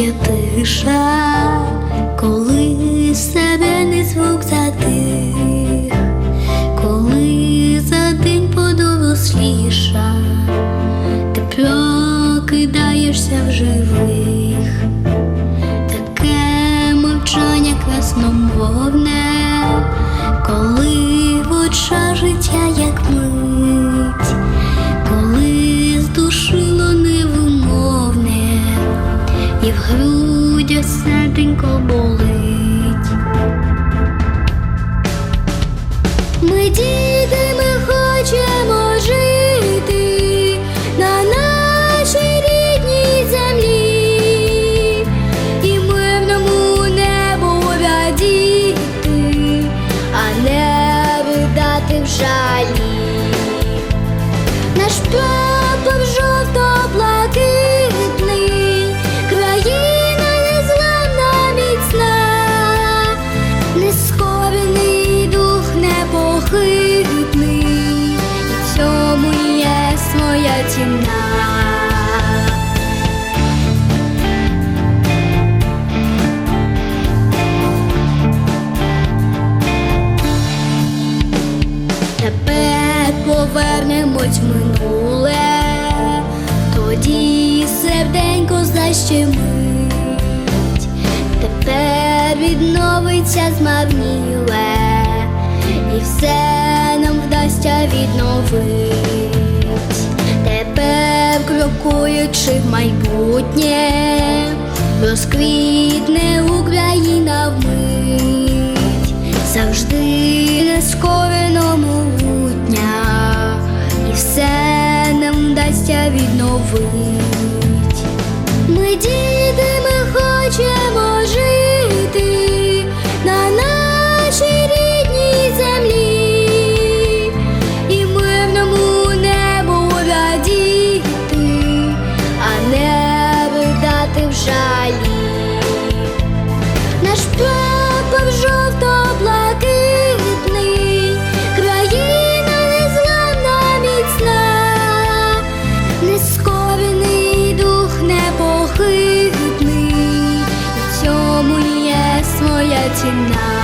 є тиша, коли себе звук затих, коли за день подоросліша, ти прокидаєшся в живих, грудях серденько болить. Ми діти, ми хочемо жити на нашій рідній землі і мирному небу радіти, а не видати в жалі. Наш прапор своя. Тепер повернемось в минуле, тоді серденько защемить, тепер відновиться змарніле, і все нам вдасться відновить. Крокуючи в майбутнє, розквітне Україна вмить, завжди нескорено могутня, і все нам вдасться відновить. печалі, наш плапав жовто-блакитний, країна незламна міцна, нескорений дух непохитний, в цьому є своя ціна.